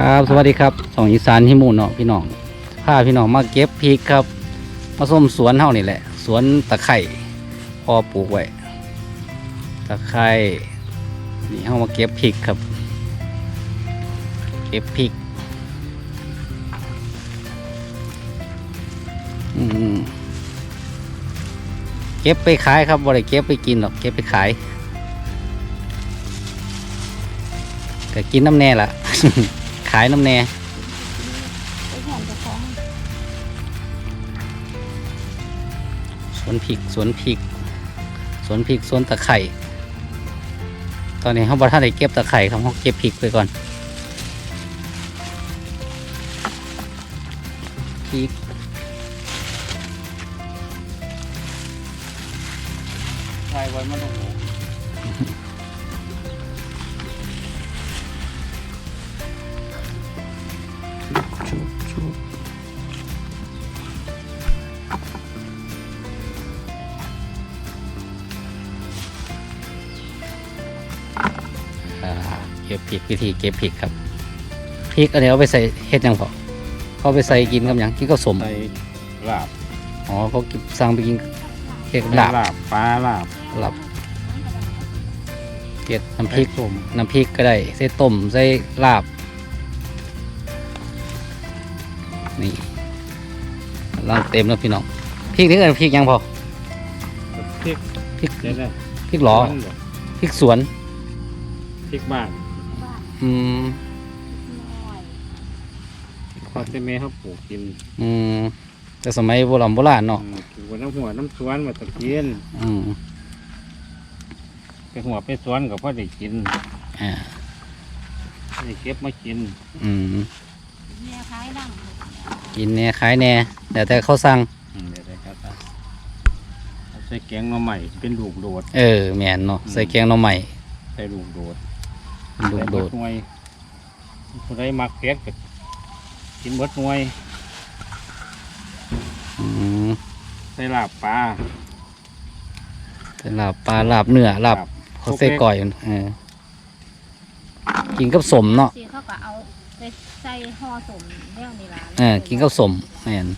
ครับสวัสดีครับสองอีสานที่หมู่เนาะพี่น้องพาพี่น้องมาเก็บพริกครับ มาส้มสวนเท่านี่แหละ สวนตะไคร่พอปลูกไว้ตะไคร่นี่เฮามาเก็บพริกครับ เก็บพริกอืมเก็บไปขายครับบ่ได้เก็บไปกินหรอกเก็บไปขายก็กินน้ำแน่ละขายน้ำแน่สวนพริกสวนพริกสวนพริกสวนตะไคร่ตอนนี้เขาบอกท่านได้เก็บตะไคร่ครับเขาเก็บพริกไปก่อนพริกใช่ไว้มันต้อง พริกวิธีเก็บพริกครับพริกอันนี้เอาไปใส่เฮ็ดหยังพอเขาไปใส่กินกับหยังกินกับสมใส่ลาบอ๋อเขากินสั่งไปกินเฮ็ดลาบลาบปลาลาบลาบเก็ดน้ำพริกใส่ส้มน้ำพริกก็ได้ใส่ต้มใส่ลาบนี่ล่างเต็มแล้วพี่น้องพริกนี่คือพริกหยังพอพริกพริกเดี๋ยวนะพริกหรอสวนเหรพริกสวน พริกบ้านบ้าน อืมน้อยพอจะแม่เขาปลูกกินอืมแต่สมัยโบราณโบราณเนาะอืมปลูกน้ำหัวน้ำสวนมาตะเกียนอืมไปหัวไปสวนก็พอได้กินอ่าได้เก็บมากิน อืมแม่ขายดังกินแหน่ขายแหน่แต่แต่เขาสั่งอืมเดี๋ยวได้ครับเอาใส่แกงหน่อใหม่เป็นลูกโดด เออแม่นเนาะใส่แกงหน่อใหม่ ใส่ลูกโดด ดูดโดดใส่เบิหน่วยผู้ใดมักเผ็ดก็กินเบิดหน่วยอืมใส่ลาบปลาแต่ลาบปลาลาบเนื้อลาบเขาใส่ก่อยเออกินกับสมเนาะสิเขาก็เอาไปใส่ห่อสมเรื่องนี้ล่ะเออกินกับสมแม่น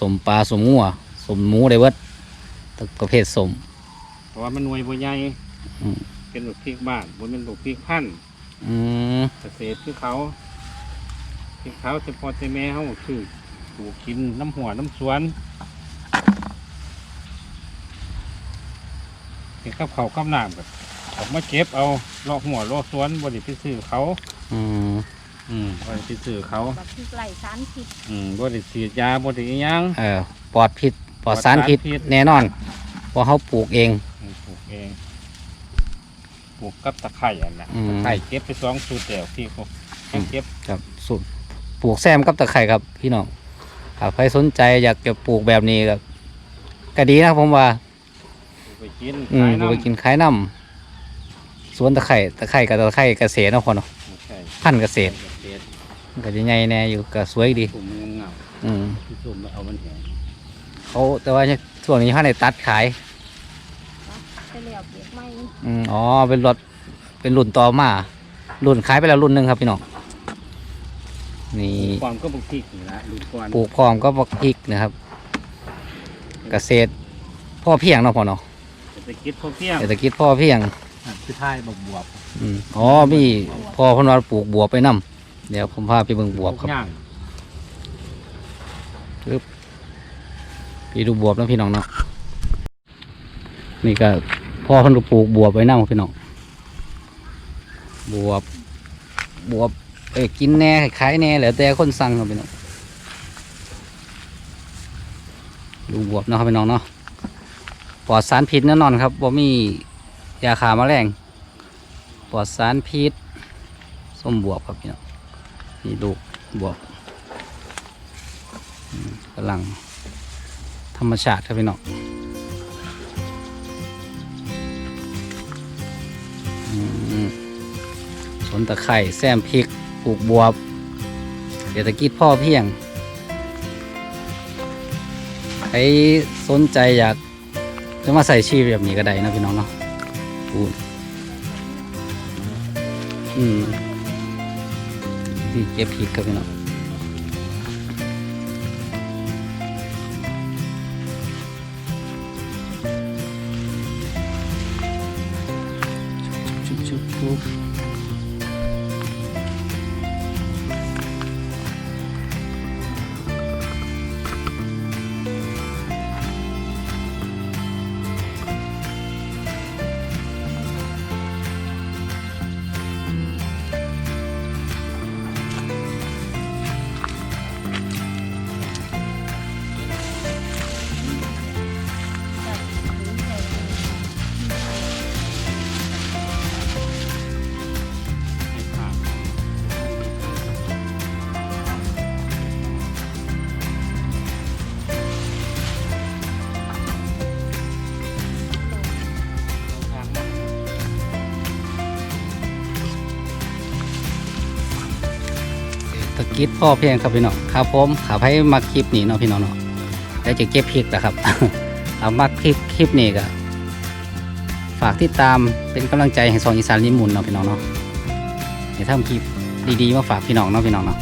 สมปลาสมงัวสมหมูได้เบิดทุกประเภทสมเพราะว่ามันหน่วยบ่ใหญ่อืมเป็นลูกพริกบ้านบ่เป็นลูกพริกพันธุ์ อืมเกษตรคือเขาที่เขาจะพอจะแม่เขาคือปลูกกินน้ำหัวน้ำสวนเห็นกับเขาวกับน้ำแบบออกมาเก็บเอาลอกหัวลอกสวนบริไปซื้อเขา อืมอืมบริไปซื้อเขาแบบพริกไหลสารพิษอืมบริฉีดยาบริอิหยัง เออปลอดพิษปลอดสารพิษปลอดสารพิษ แน่นอนเพราะเขาปลูกเองอืมปลูกเองป ลูกกับตะไคร่อันน่ะอืม ตะไคร่เก็บไปสองสูตรเดียวที่เขาให้เก็บครับสุดปลูกแซมกับตะไคร่ครับพี่น้องหากใครสนใจอยากจะปลูกแบบนี้ก็ก็ดีนะผมว่าปลูกไปกินอืมขายปลูกไปน้ำกินขายน้ำสวนตะไคร่ตะไคร่กับตะไคร่เกษตรเนาะพอเนาะไม่ใช่พันธุ์เกษตรเกษตรมันก็จะใหญ่แน่อยู่ก็สวยดีถุงมันเงาอืมๆที่ถุงมันเอามันแห้งเขาแต่ว่าช่วงนี้เขาในตัดขาย ไปเหลียวเปียกไหมอืมอ๋อเป็นรถเป็นรุ่นต่อมา รุ่นขายไปแล้วรุ่นหนึ่งครับพี่น้องนี่ความก็บุกพริกนี่ละดูก่อนปลูกพร้อมก็บักพริกนะครับ เกษตรพ่อเพียงเนาะพ่อเนาะเศรษฐกิจพอเพียงเศรษฐกิจพ่อเพียง คือท้ายบวบบวบอืมอ๋อมีพ่อเพนว่าปลูกบวบไปนํเดี๋ยวผมพาไปเบิ่งบวบครับย่างพี่ดูบวบนะพี่น้องเนาะนี่ก็ พ่อเพิ่นก็ปลูกบวบไว้นํพี่น้องบวบบวบเอ้กินแน่ขายแน่แล้วแต่คนสั่งครับพี่น้องดูบวบนะครับพี่น้องเนาะปลอดสารพิษแน่นอนครับบ่มียาฆ่าแมลงปลอดสารพิษส้มบวบครับพี่น้องนี่ลูบวบกำลังธรรมชาติครับพี่น้อง สวนตะไคร่แซมพริกปลูกบวบเศรษฐกิจพ่อเพียงใครสนใจอยากจะมาใส่ชีพแบบนี้ก็ได้นะพี่น้องเนาะปูนอืมที่เก็บพริกครับพี่น้องชุบชุบชุบ กิดพ่อเพียงครับพี่น้องครับผมขับให้มาคลิปนี้เนาะพี่น้องเนาะแล้วจะเก็บพริกนะครับเอามาคลิปคลิปนี้ก็ฝากติดตามเป็นกำลังใจให้ซองอีสานลิมุนเนาะพี่น้องเนาะเดี๋ยวทำคลิปดีๆมาฝากพี่น้องเนาะพี่น้องเนาะ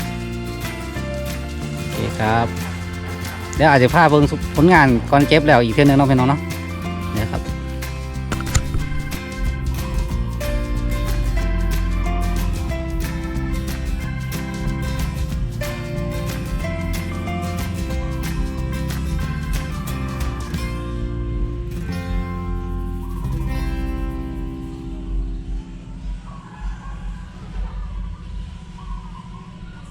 โอเคครับเดี๋ยวอาจจะพาเบิ่งผลงานก่อนเก็บแล้วอีกเพื่นึงเนาะพี่น้องเนาะเดี๋ยครับ